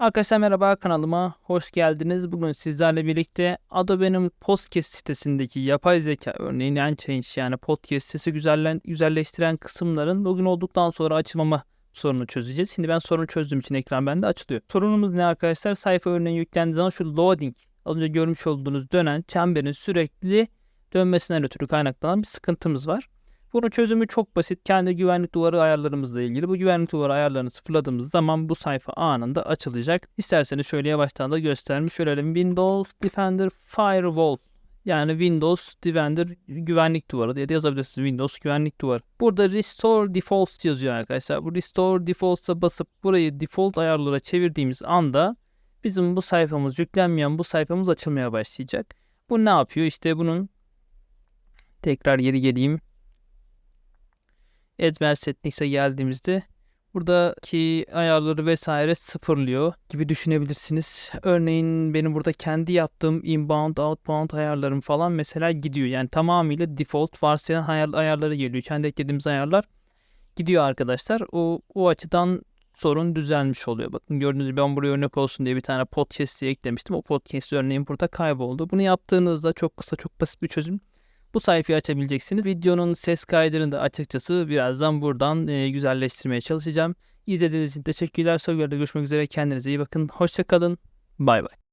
Arkadaşlar merhaba kanalıma hoş geldiniz. Bugün sizlerle birlikte Adobe'nin podcast sitesindeki yapay zeka örneğin Enchange yani podcast sitesi güzelleştiren kısımların login olduktan sonra açılmama sorunu çözeceğiz. Şimdi ben sorunu çözdüğüm için ekran bende açılıyor. Sorunumuz ne arkadaşlar? Sayfa örneğin yüklendiği zaman şu loading az önce görmüş olduğunuz dönen çemberin sürekli dönmesinden ötürü kaynaklanan bir sıkıntımız var. Bunun çözümü çok basit. Kendi güvenlik duvarı ayarlarımızla ilgili. Bu güvenlik duvarı ayarlarını sıfırladığımız zaman bu sayfa anında açılacak. İsterseniz şöyle yavaştan da göstermiş olalım. Windows Defender Firewall yani Windows Defender güvenlik duvarı diye de yazabilirsiniz. Windows güvenlik duvarı. Burada Restore Defaults yazıyor arkadaşlar. Bu Restore Defaults'a basıp burayı default ayarlara çevirdiğimiz anda bizim bu sayfamız yüklenmeyen bu sayfamız açılmaya başlayacak. Bu ne yapıyor? İşte bunun tekrar geri geleyim. Advanced Settings'e geldiğimizde buradaki ayarları vesaire sıfırlıyor gibi düşünebilirsiniz. Örneğin benim burada kendi yaptığım inbound, outbound ayarlarım falan mesela gidiyor. Yani tamamıyla default varsayılan ayar, ayarları geliyor. Kendi eklediğimiz ayarlar gidiyor arkadaşlar. O, o açıdan sorun düzelmiş oluyor. Bakın gördüğünüz gibi ben buraya örnek olsun diye bir tane podcast eklemiştim. O podcast örneğin burada kayboldu. Bunu yaptığınızda çok kısa çok basit bir çözüm bu sayfayı açabileceksiniz. Videonun ses kaydını da açıkçası birazdan buradan e, güzelleştirmeye çalışacağım. İzlediğiniz için teşekkürler. Sorularda görüşmek üzere. Kendinize iyi bakın. Hoşçakalın. Bay bay.